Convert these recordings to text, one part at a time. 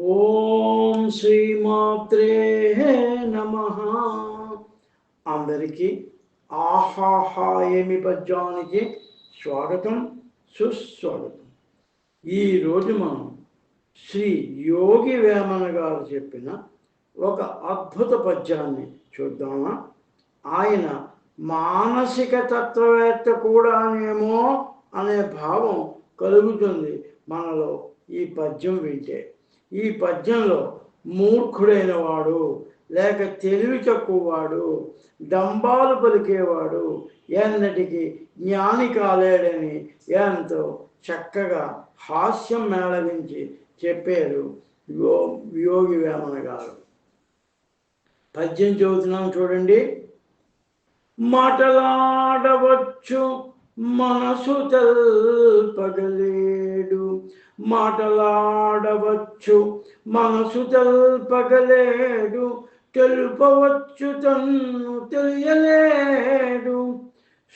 ఓం శ్రీమాత్రే నమ. అందరికీ ఆహాహా ఏమి పద్యానికి స్వాగతం సుస్వాగతం. ఈరోజు మనం శ్రీ యోగి వేమన గారు చెప్పిన ఒక అద్భుత పద్యాన్ని చూద్దామా? ఆయన మానసిక తత్వవేత్త కూడానేమో అనే భావం కలుగుతుంది మనలో ఈ పద్యం వింటే. ఈ పద్యంలో మూర్ఖుడైన వాడు లేక తెలివి తక్కువవాడు డంబాలు పలికేవాడు ఎన్నటికి జ్ఞాని కాలేడని ఎంతో చక్కగా హాస్యం మేళవించి చెప్పారు యో యోగి వేమన గారు. పద్యం చదువుతున్నాం చూడండి. మాటలాడవచ్చు మనసు తెల్పగలేడు మాటలాడవచ్చు. మనసు తెల్పగలేడు తెలుపవచ్చు తన్ను తెలియలేడు.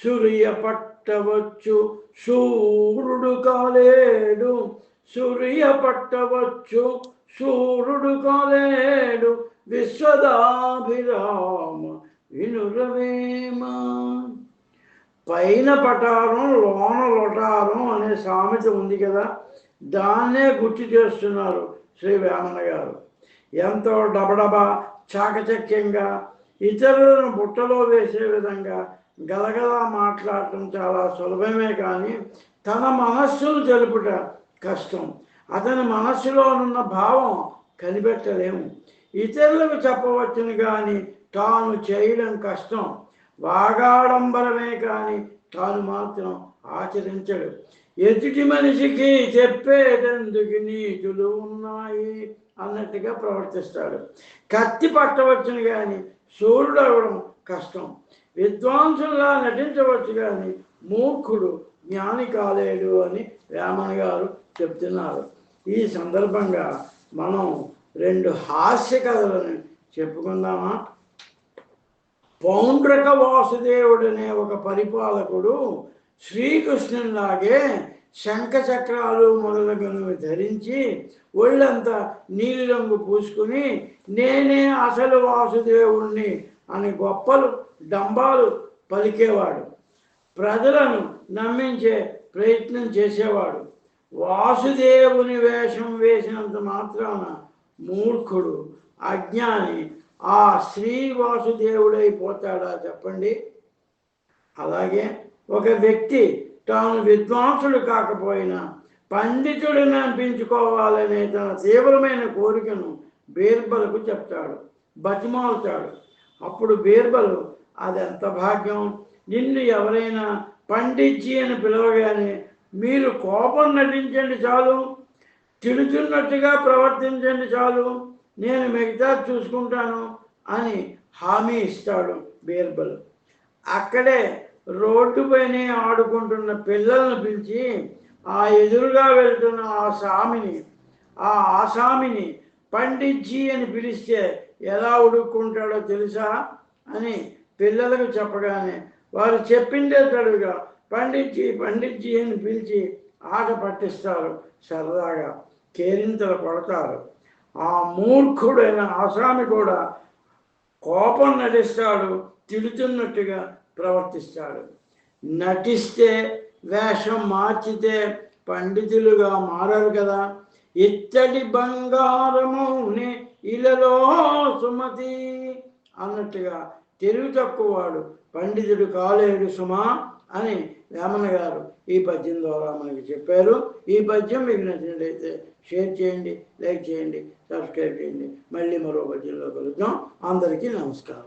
సూర్య పట్టవచ్చు సూర్యుడు కాలేడు. సూర్య పట్టవచ్చు సూర్యుడు కాలేడు. విశ్వదాభిరామ వినురవేమా. పైన పటారం లోన లొటారం అనే సామెత ఉంది కదా. దాన్నే గుర్తు చేస్తున్నారు శ్రీ వేమన గారు. ఎంతో డబడబా చాకచక్యంగా ఇతరులను బుట్టలో వేసే విధంగా గలగలా మాట్లాడటం చాలా సులభమే కానీ తన మనస్సును తెలుపుట కష్టం. అతని మనస్సులోనున్న భావం కనిపెట్టలేము. ఇతరులకు చెప్పవచ్చును కానీ తాను చేయడం కష్టం. వాగాడంబరమే కానీ తాను మాత్రం ఆచరించడు. ఎదుటి మనిషికి చెప్పేటందుకు నీతులు ఉన్నాయి అన్నట్టుగా ప్రవర్తిస్తాడు. కత్తి పట్టవచ్చును కానీ సూర్యుడు అవ్వడం కష్టం. విద్వాంసులా నటించవచ్చు కానీ మూర్ఖుడు జ్ఞాని కాలేడు అని వేమన్ గారు చెప్తున్నారు. ఈ సందర్భంగా మనం రెండు హాస్య కథలను చెప్పుకుందామా? పౌండ్రక వాసుదేవుడనే ఒక పరిపాలకుడు శ్రీకృష్ణునిలాగే శంఖ చక్రాలు మొదలగునవి ధరించి ఒళ్ళంతా నీలిరంగు పూసుకుని నేనే అసలు వాసుదేవుణ్ణి అని గొప్పలు డంబాలు పలికేవాడు. ప్రజలను నమ్మించే ప్రయత్నం చేసేవాడు. వాసుదేవుని వేషం వేసినంత మాత్రాన మూర్ఖుడు అజ్ఞాని ఆ శ్రీ వాసుదేవుడైపోతాడా చెప్పండి? అలాగే ఒక వ్యక్తి తాను విద్వాంసుడు కాకపోయినా పండితుడిని అనిపించుకోవాలనే తన తీవ్రమైన కోరికను బీర్బలకు చెప్తాడు బతిమాలుతాడు. అప్పుడు బీర్బలు ఎంత భాగ్యం? నిన్ను ఎవరైనా పండిచ్చి అని పిలవగానే మీరు కోపం నటించండి చాలు. తిడుతున్నట్టుగా ప్రవర్తించండి చాలు. నేను మిగతా చూసుకుంటాను అని హామీ ఇస్తాడు బీర్బల్. అక్కడే రోడ్డుపైనే ఆడుకుంటున్న పిల్లలను పిలిచి ఆ ఎదురుగా వెళ్తున్న ఆ స్వామిని ఆ ఆసామిని పండిజ్జి అని పిలిస్తే ఎలా ఉడుక్కుంటాడో తెలుసా అని పిల్లలకు చెప్పగానే వారు చెప్పిందే తడుగా పండిజ్జి పండిజ్జి అని పిలిచి ఆట పట్టిస్తారు సరదాగా కేరింతలు పడతారు. ఆ మూర్ఖుడైన ఆసామి కూడా కోపం నటిస్తాడు తిడుతున్నట్టుగా ప్రవర్తిస్తాడు. నటిస్తే వేషం మార్చితే పండితులుగా మారారు కదా. ఇత్తడి బంగారముని ఇలలో సుమతి అన్నట్టుగా తెలివి తక్కువవాడు పండితుడు కాలేడు సుమా అని వేమన గారు ఈ పద్యం ద్వారా మనకి చెప్పారు. ఈ పద్యం మీకు నచ్చినట్లయితే షేర్ చేయండి లైక్ చేయండి సబ్స్క్రైబ్ చేయండి. మళ్ళీ మరో పద్యంలో కలుద్దాం. అందరికీ నమస్కారం.